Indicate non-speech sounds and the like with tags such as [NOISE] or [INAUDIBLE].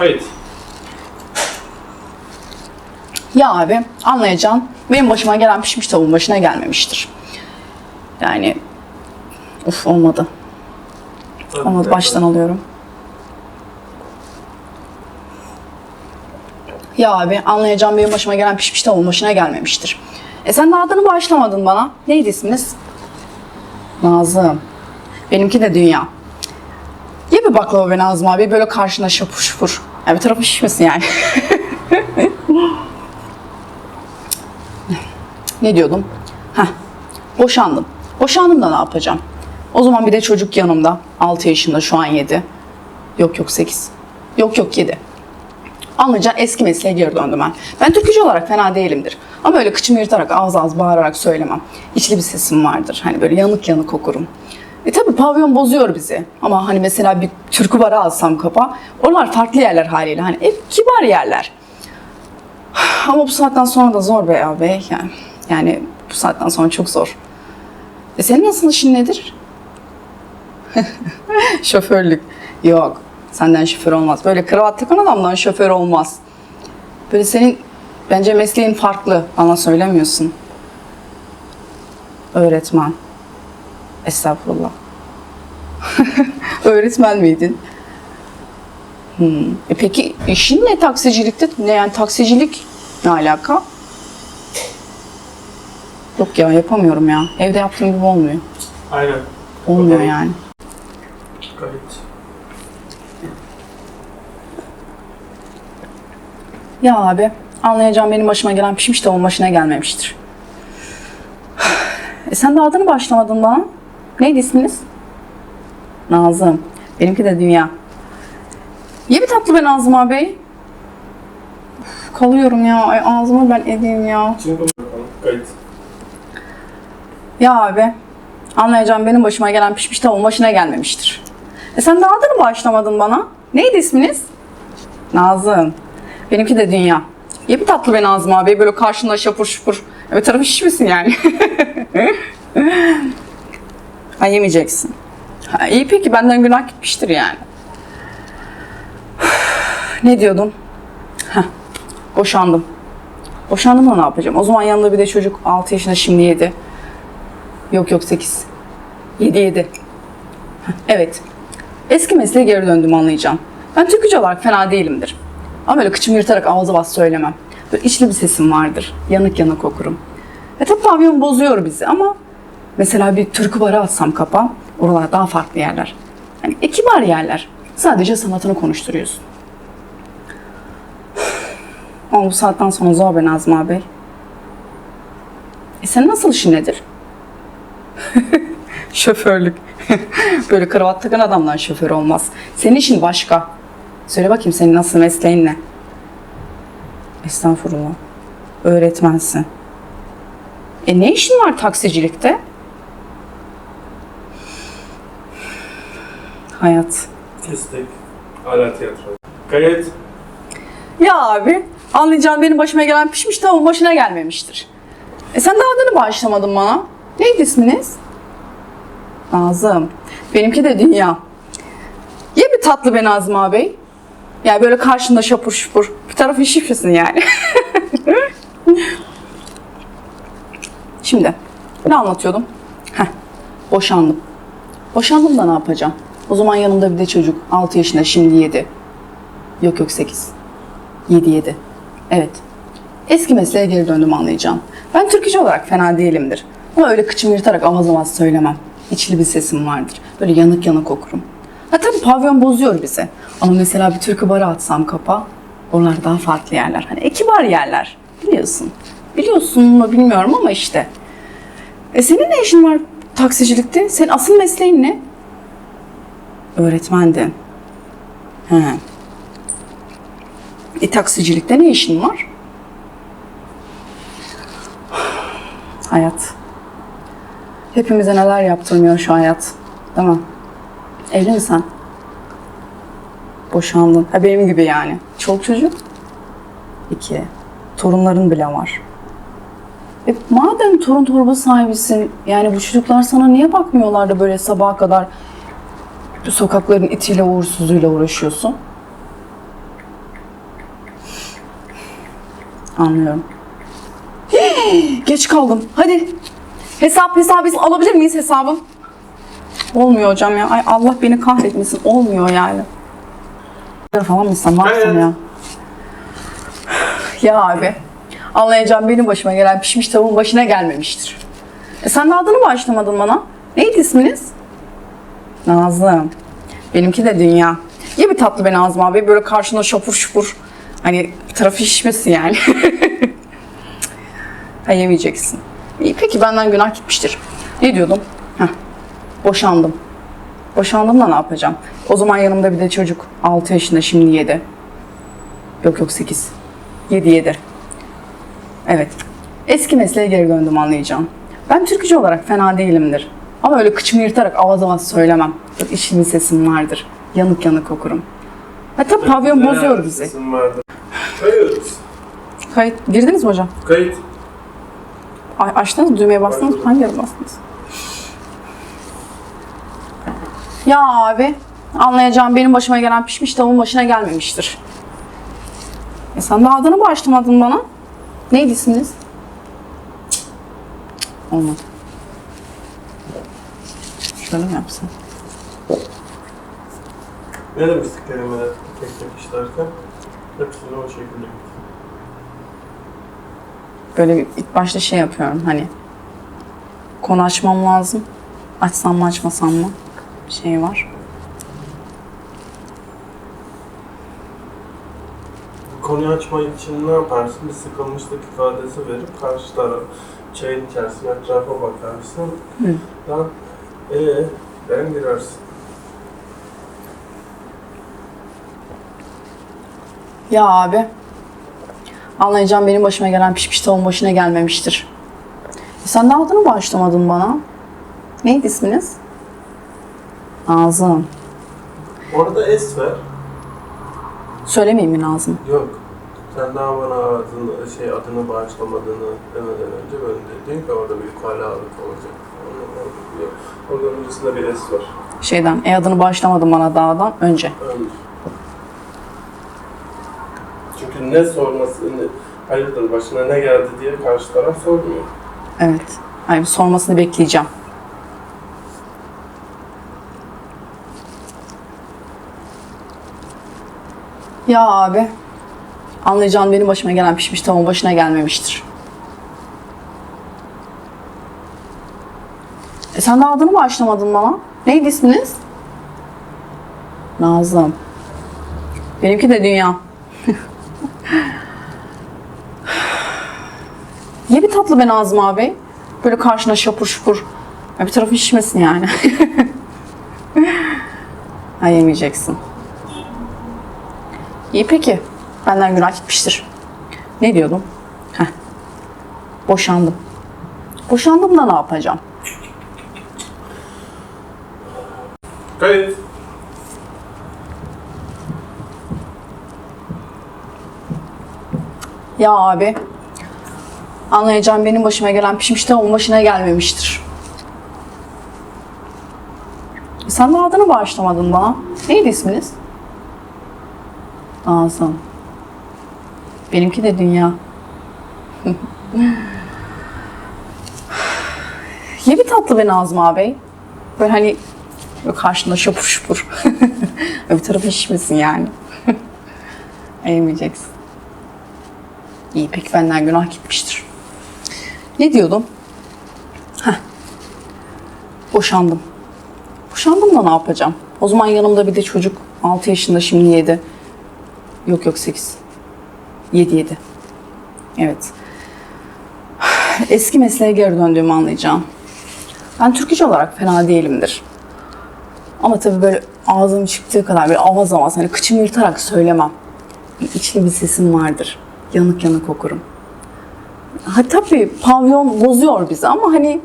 Kayıt. Ya abi anlayacağım. Benim başıma gelen pişmiş tavuğun başına gelmemiştir. Yani uf olmadı. Olmadı baştan alıyorum. Ya abi anlayacağım benim başıma gelen pişmiş tavuğun başına gelmemiştir. E sen de adını bağışlamadın bana. Neydi isminiz? Nazım. Benimki de Dünya. Ye bir baklava be Nazım abi böyle karşına şapur şupur. Ya bir tarafı şişmesin yani. Ne diyordum? Heh, boşandım. Boşandım da ne yapacağım? O zaman bir de çocuk yanımda. 6 yaşında şu an 7. Yok yok 8. Yok yok 7. Anlayacağın eski mesleğe geri döndüm ben. Ben türkücü olarak fena değilimdir. Ama öyle kıçımı yırtarak, ağız ağız bağırarak söylemem. İçli bir sesim vardır. Hani böyle yanık yanık okurum. E tabi pavyon bozuyor bizi. Ama hani mesela bir türkü bara alsam kapa. Oralar farklı yerler haliyle. Hani hep kibar yerler. Ama bu saatten sonra da zor be abi. Yani, yani bu saatten sonra çok zor. E senin nasıl işin nedir? [LAUGHS] Şoförlük. Yok. Senden şoför olmaz. Böyle kravat takan adamdan şoför olmaz. Böyle senin bence mesleğin farklı. Bana söylemiyorsun. Öğretmen. Estağfurullah. [LAUGHS] Öğretmen miydin? Hmm. E peki işin ne taksicilikte? Ne yani taksicilik ne alaka? Yok ya yapamıyorum ya. Evde yaptığım gibi olmuyor. Aynen. Olmuyor Bakalım. yani. Kayıt. Ya abi anlayacağım benim başıma gelen pişmiş tavuğun başına gelmemiştir. [SIGHS] E sen de adını başlamadın bana. Neydi isminiz? Nazım. Benimki de Dünya. Ye bir tatlı be Nazım abi. Uf, kalıyorum ya. Ay ağzıma ben edeyim ya. Kayıt. Ya abi anlayacağım benim başıma gelen pişmiş tavuğun başına gelmemiştir. E sen de adını bağışlamadın bana. Neydi isminiz? Nazım. Benimki de Dünya. Ye bir tatlı be Nazım abi. Böyle karşında şapur şupur. Evet tarafı şişmesin yani. [LAUGHS] ha yemeyeceksin. Ha, iyi peki benden günah gitmiştir yani. [SIGHS] ne diyordum? Heh, boşandım. Boşandım da ne yapacağım? O zaman yanında bir de çocuk 6 yaşında şimdi 7. Yok yok 8. 7 7. Evet. Eski mesleğe geri döndüm anlayacağım. Ben türkücü olarak fena değilimdir. Ama öyle kıçımı yırtarak ağza bas söylemem. Böyle içli bir sesim vardır. Yanık yanık okurum. E tabi pavyon bozuyor bizi ama mesela bir türkü bara atsam kapa, oralar daha farklı yerler. Yani e, kibar yerler. Sadece sanatını konuşturuyorsun. [SIGHS] Ama bu saatten sonra zor be Nazım abi. E sen nasıl işin nedir? [LAUGHS] Şoförlük. [LAUGHS] Böyle kravat takan adamdan şoför olmaz. Senin işin başka. Söyle bakayım senin nasıl mesleğin ne? Estağfurullah. Öğretmensin. E ne işin var taksicilikte? Hayat. Destek. Hala tiyatro. Kayıt. Ya abi anlayacağın benim başıma gelen pişmiş tavuğun başına gelmemiştir. E sen de adını bağışlamadın bana. Neydi isminiz? Nazım. Benimki de Dünya. Ye bir tatlı be Nazım abi. Yani böyle karşında şapur şupur. Bir tarafı şifresin yani. [LAUGHS] Şimdi ne anlatıyordum? Heh, boşandım. Boşandım da ne yapacağım? O zaman yanımda bir de çocuk. 6 yaşında şimdi 7. Yok yok 8. 7 7. Evet. Eski mesleğe geri döndüm anlayacağım. Ben türkücü olarak fena değilimdir. Ama öyle kıçımı yırtarak avaz avaz söylemem. İçli bir sesim vardır. Böyle yanık yanık okurum. Ha tabii pavyon bozuyor bizi. Ama mesela bir türkü bara atsam kapa, oralar daha farklı yerler. Hani e, kibar yerler. Biliyorsun. Biliyorsun mu bilmiyorum ama işte. E senin ne işin var taksicilikte? Senin asıl mesleğin ne? Öğretmendin. He. E taksicilikte ne işin var? Hayat. Hepimize neler yaptırmıyor şu hayat. Değil mi? Evli misin sen? Boşandın. Ha benim gibi yani. Çoluk çocuk? İki. Torunların bile var. E madem torun torba sahibisin, yani bu çocuklar sana niye bakmıyorlar da böyle sabaha kadar sokakların itiyle uğursuzluğuyla uğraşıyorsun? Anlıyorum. [GASPS] Geç kaldım. Hadi. Hesap hesap biz alabilir miyiz hesabı? Olmuyor hocam ya. Ay Allah beni kahretmesin. Olmuyor yani. Falan mı sen? Ne ya? [SIGHS] Ya abi. Anlayacağım benim başıma gelen pişmiş tavuğun başına gelmemiştir. E sen de adını bağışlamadın bana. Neydi isminiz? Nazım. Benimki de dünya. Ye bir tatlı be Nazım abi. Böyle karşına şapur şupur. Hani tarafı şişmesin yani. [LAUGHS] ha yemeyeceksin. İyi peki benden günah gitmiştir. Ne diyordum? Heh. Boşandım. Boşandım da ne yapacağım? O zaman yanımda bir de çocuk. 6 yaşında şimdi 7. Yok yok 8. 7 7. Evet. Eski mesleğe geri döndüm anlayacağım. Ben türkücü olarak fena değilimdir. Ama öyle kıçımı yırtarak avaz avaz söylemem. Böyle içimin sesim vardır. Yanık yanık okurum. Hatta pavyon bozuyor bizi. Sesim vardı. Kayıt. Kayıt girdiniz mi hocam? Kayıt. A- açtınız mı? Düğmeye bastınız mı? Hangi yere bastınız? Ya abi anlayacağım benim başıma gelen pişmiş tavuğun başına gelmemiştir. E sen de adını bağışlamadın bana. Neydi isminiz? Cık, cık, Olmadı. Şöyle mi yapsam? Ne demiştik kelimeler tek tek işlerken? Hepsini o şekilde. Böyle ilk başta şey yapıyorum hani konu açmam lazım. Açsam mı açmasam mı? Bir şey var. Konuyu açmak için ne yaparsın? Bir sıkılmışlık ifadesi verip karşı taraf çayın içerisine etrafa bakarsın. Hı. Lan ee, ben girersin. Ya abi. Anlayacağım benim başıma gelen pişmiş tavuğun başına gelmemiştir. E sen de adını bağışlamadın bana. Neydi isminiz? Nazım. Orada es ver. Söylemeyeyim mi Nazım? Yok. Sen daha bana adını, şey, adını bağışlamadığını demeden önce ben dedin ki orada bir ukalalık olacak. Orada, yok. Orada öncesinde bir es var. Şeyden, e adını bağışlamadın bana dağdan önce. Ön. Çünkü ne sorması, ne, hayırdır başına ne geldi diye karşı taraf sormuyor. Evet. Ay, sormasını bekleyeceğim. Ya abi. Anlayacağın benim başıma gelen pişmiş tavuğun başına gelmemiştir. E sen de adını bağışlamadın bana. Neydi isminiz? Nazım. Benimki de Dünya. [LAUGHS] Ye bir tatlı be Nazım abi. Böyle karşına şapur şupur. Ya bir tarafı şişmesin yani. [LAUGHS] ha yemeyeceksin. İyi peki. Benden günah gitmiştir. Ne diyordum? Heh. Boşandım. Boşandım da ne yapacağım? Kayıt. Ya abi. Anlayacağım benim başıma gelen pişmiş tavuğun başına gelmemiştir. Sen de adını bağışlamadın bana. Neydi isminiz? Nazım. Benimki de Dünya. Ye bir tatlı be Nazım abi. Böyle hani böyle karşında şopur şupur. [LAUGHS] Öbür tarafı şişmesin yani. [LAUGHS] Yemeyeceksin. İyi peki benden günah gitmiştir. Ne diyordum? Heh. Boşandım. Boşandım da ne yapacağım? O zaman yanımda bir de çocuk. 6 yaşında şimdi 7. Yok yok 8. 7 7. Evet. Eski mesleğe geri döndüğümü anlayacağım. Ben türkücü olarak fena değilimdir. Ama tabii böyle ağzım çıktığı kadar böyle avaz avaz hani kıçımı yırtarak söylemem. İçli bir sesim vardır. Yanık yanık okurum. Ha tabii pavyon bozuyor bizi ama hani